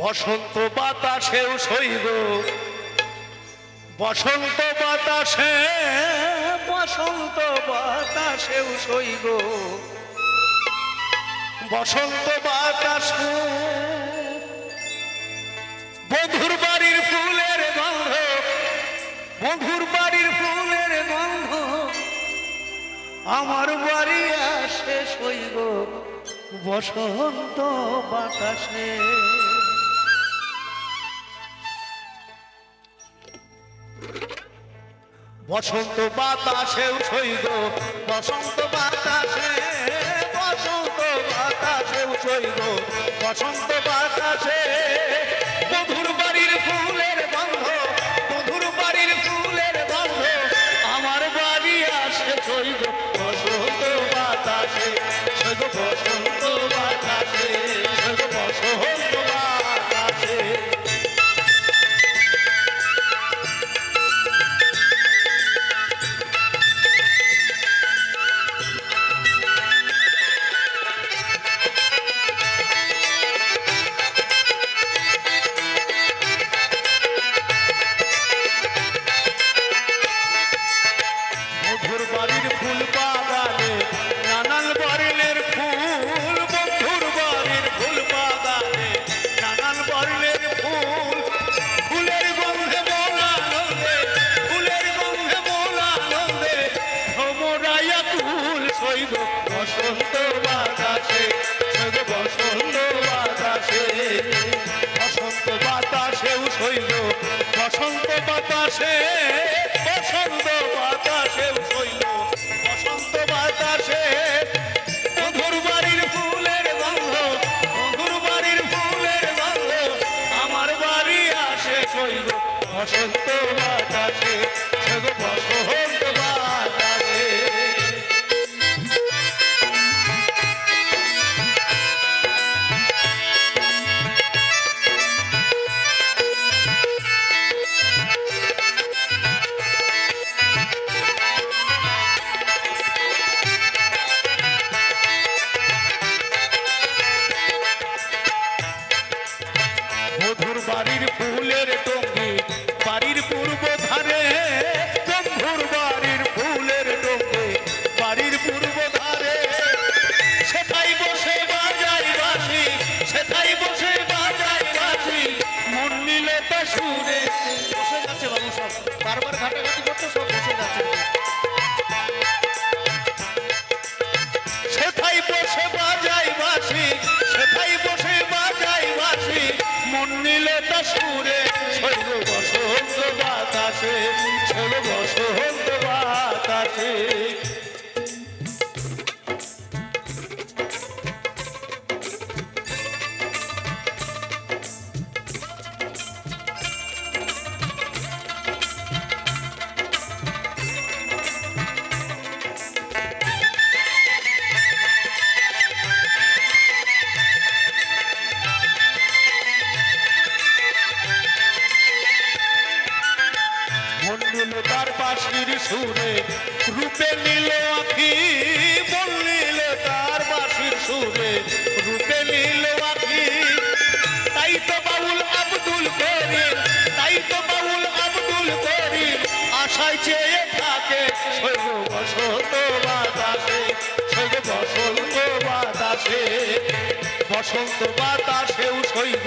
বসন্ত বাতাসেও সইব। বসন্ত বাতাসে, বসন্ত বাতাসেও সইব। বসন্ত বাতাসে বধুর বাড়ির ফুলের গন্ধ বধুর বাড়ির ফুলের গন্ধ আমার বাড়ি আসে সইব বসন্ত বাতাসে। বসন্ত বাতাসে সইব বসন্ত বাতাসে বসন্ত বাতাসে সইব বসন্ত বাতাসে সইব বসন্ত বাতাসে বসন্ত বাতাসে সইব বসন্ত বাতাসে ফুলের গন্ধ ফুলের গন্ধ, আমার বাড়ি বসন্ত বাতাসে বাড়ির ফুলের টঙ্গি বাড়ির পূর্ব ধারে বন্ধুর বাড়ির ফুলের টঙ্গি বাড়ির পূর্ব ধারে। সেটাই বসে বাজাই বাসি সেটাই বসে বাজাই বাসি মন নিল তা সুরে। বসে যাচ্ছে বাবু বারবার ঘাটাঘাটি করতে সব বসে যাচ্ছে। বাজাই বাসি বসন্ত বাতাসে। তার বাসির সুরে রূপে নিল আখি নিল তার বাসির সুরে রূপে নিল আখি। তাই তো বাউল আব্দুল করিম, তাই তো বাউল আব্দুল করিম, আশায় চেয়ে থাকে সৈব বসন্ত বাতাসে, সৈব বসন্ত বাতাসে। বসন্ত বাতাসেও সইব